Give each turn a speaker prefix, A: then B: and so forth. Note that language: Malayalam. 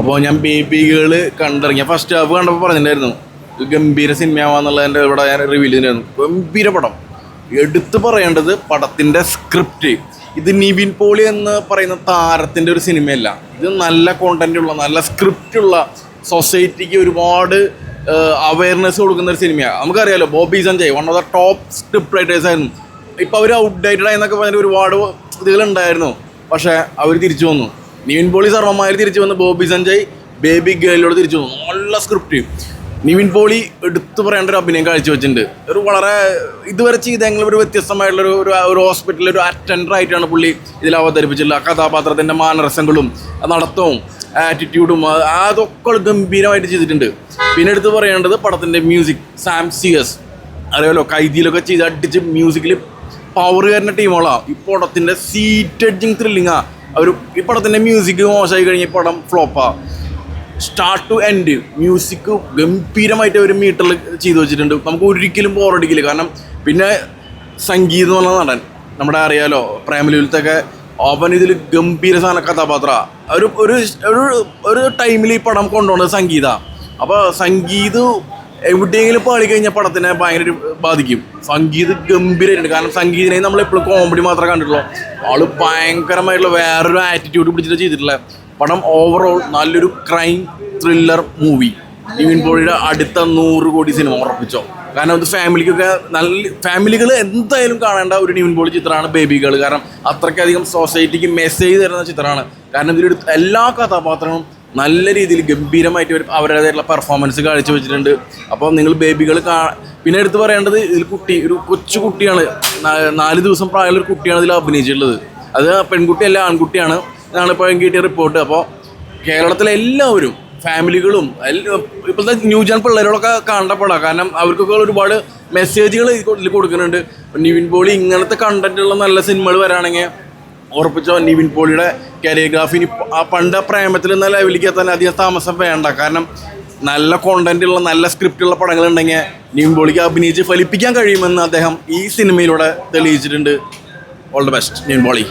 A: അപ്പോൾ ഞാൻ ബേബികൾ കണ്ടിറങ്ങിയ ഫസ്റ്റ് ഹാഫ് കണ്ടപ്പോൾ പറഞ്ഞിട്ടുണ്ടായിരുന്നു ഗംഭീര സിനിമയാവാന്നുള്ളതിന്റെ ഇവിടെ ഞാൻ റിവീൽ ചെയ്തിട്ടുണ്ടായിരുന്നു. ഗംഭീര പടം. എടുത്തു പറയേണ്ടത് പടത്തിന്റെ സ്ക്രിപ്റ്റ് ഇത് നിവിൻ പോളി എന്ന് പറയുന്ന താരത്തിന്റെ ഒരു സിനിമയല്ല. ഇത് നല്ല കോണ്ടന്റ് ഉള്ള നല്ല സ്ക്രിപ്റ്റ് ഉള്ള സൊസൈറ്റിക്ക് ഒരുപാട് അവയർനെസ് കൊടുക്കുന്ന ഒരു സിനിമയാണ് നമുക്കറിയാലോ Bobby Sanjay one of the top script writers ആയിരുന്നു. ഇപ്പോൾ അവർ ഔട്ട്ഡേറ്റഡ് ആയെന്നൊക്കെ പറഞ്ഞിട്ട് ഒരുപാട് ഇതുകളുണ്ടായിരുന്നു. പക്ഷേ അവർ തിരിച്ചു വന്നു. നിവിൻ പോളി സർവമാരി തിരിച്ചു വന്ന് ബോബി സഞ്ജയ് ബേബി ഗേളിലോട് തിരിച്ചു വന്നു. നല്ല സ്ക്രിപ്റ്റ് നിവിൻ പോളി എടുത്തു പറയേണ്ട ഒരു അഭിനയം കാഴ്ചവെച്ചിട്ടുണ്ട്. ഒരു വളരെ ഇതുവരെ ചെയ്തെങ്കിലും ഒരു വ്യത്യസ്തമായിട്ടുള്ള ഒരു ഹോസ്പിറ്റലിൽ ഒരു അറ്റൻഡർ ആയിട്ടാണ് പുള്ളി ഇതിൽ അവതരിപ്പിച്ചിട്ടുള്ളത് ആ കഥാപാത്രത്തിന്റെ മാനരസങ്ങളും നടത്തവും ആറ്റിറ്റ്യൂഡും അതൊക്കെ ഗംഭീരമായിട്ട് ചെയ്തിട്ടുണ്ട്. പിന്നെ എടുത്ത് പറയേണ്ടത് പടത്തിന്റെ മ്യൂസിക് സാം സിയസ് അറിയാലോ കൈദിയിലൊക്കെ ചെയ്ത് അടിച്ച് മ്യൂസിക്കിൽ പവർ കയറുന്ന ടീമുകളാണ് ഈ പടത്തിന്റെ സീറ്റ് ത്രില്ലിങ്ങാണ് ത്രില്ലിങ്ങാ ഒരു ഈ പടത്തിന്റെ മ്യൂസിക് മോശമായി കഴിഞ്ഞ ഈ പടം ഫ്ലോപ്പാ സ്റ്റാർട്ട് ടു എൻഡ് മ്യൂസിക് ഗംഭീരമായിട്ട് ഒരു മീറ്ററിൽ ചെയ്തു വെച്ചിട്ടുണ്ട്. നമുക്ക് ഒരിക്കലും ബോറടിക്കില്ല കാരണം പിന്നെ സംഗീതം എന്നുള്ള നടൻ നമ്മുടെ അറിയാലോ പ്രേമലൂലത്തൊക്കെ അവൻ ഇതിൽ ഗംഭീര സാധന കഥാപാത്ര. ഒരു ഒരു ഒരു ടൈമിൽ ഈ പടം കൊണ്ടുപോകുന്നത് സംഗീത. അപ്പോൾ സംഗീതം എവിടെയെങ്കിലും പാടി കഴിഞ്ഞാൽ പടത്തിനെ ഭയങ്കര ബാധിക്കും. സംഗീതം ഗംഭീരമായിട്ടുണ്ട് കാരണം സംഗീതിനെ നമ്മൾ എപ്പോഴും കോമഡി മാത്രമേ കണ്ടിട്ടുള്ളൂ. ആൾ ഭയങ്കരമായിട്ടുള്ള വേറൊരു ആറ്റിറ്റ്യൂഡ് പിടിച്ചിട്ട് ചെയ്തിട്ടുള്ള. പടം ഓവറോൾ നല്ലൊരു ക്രൈം ത്രില്ലർ മൂവി നിവിൻ പോളിയുടെ അടുത്ത നൂറ് കോടി സിനിമ ഉറപ്പിച്ചോ. കാരണം അത് ഫാമിലിക്കൊക്കെ നല്ല ഫാമിലികൾ എന്തായാലും കാണേണ്ട ഒരു നിവിൻ പോളി ചിത്രമാണ് ബേബികൾ കാരണം അത്രയ്ക്കധികം സൊസൈറ്റിക്ക് മെസ്സേജ് തരുന്ന ചിത്രമാണ്. കാരണം ഇതിലൊരു എല്ലാ കഥാപാത്രങ്ങളും നല്ല രീതിയിൽ ഗംഭീരമായിട്ട് അവരുടേതായിട്ടുള്ള പെർഫോമൻസ് കാഴ്ചവെച്ചിട്ടുണ്ട് അപ്പോൾ നിങ്ങൾ ബേബികൾ കാ പിന്നെ എടുത്ത് പറയേണ്ടത് ഇതിൽ കുട്ടി ഒരു കൊച്ചു കുട്ടിയാണ്. നാല് ദിവസം പ്രായമുള്ള ഒരു കുട്ടിയാണ് ഇതിൽ അഭിനയിച്ചിട്ടുള്ളത്. അത് പെൺകുട്ടിയല്ല ആൺകുട്ടിയാണ്. എന്നാണ് ഇപ്പോൾ കിട്ടിയ റിപ്പോർട്ട് അപ്പോൾ കേരളത്തിലെ എല്ലാവരും ഫാമിലികളും ഇപ്പോഴത്തെ ന്യൂജൻ പിള്ളേരോടൊക്കെ കാണപ്പെടാം കാരണം അവർക്കൊക്കെ ഒരുപാട് മെസ്സേജുകൾ ഇതിൽ കൊടുക്കുന്നുണ്ട്. നിവിൻ പോളി ഇങ്ങനത്തെ കണ്ടന്റുള്ള നല്ല സിനിമകൾ വരാണെങ്കിൽ ഉറപ്പിച്ചോ നിവിൻ പോളിയുടെ കാരിയോഗ്രാഫി ഇനി ആ പണ്ട് പ്രേമത്തിൽ എന്ന ലെവലിലേക്ക് എത്താൻ അധികം താമസം വേണ്ട. കാരണം നല്ല കോണ്ടന്റ് ഉള്ള നല്ല സ്ക്രിപ്റ്റ് ഉള്ള പടങ്ങൾ ഉണ്ടെങ്കിൽ നിവിൻ പോളിക്ക് അഭിനയിച്ച് ഫലിപ്പിക്കാൻ കഴിയുമെന്ന് അദ്ദേഹം ഈ സിനിമയിലൂടെ തെളിയിച്ചിട്ടുണ്ട്. All the best Nivin Pauly.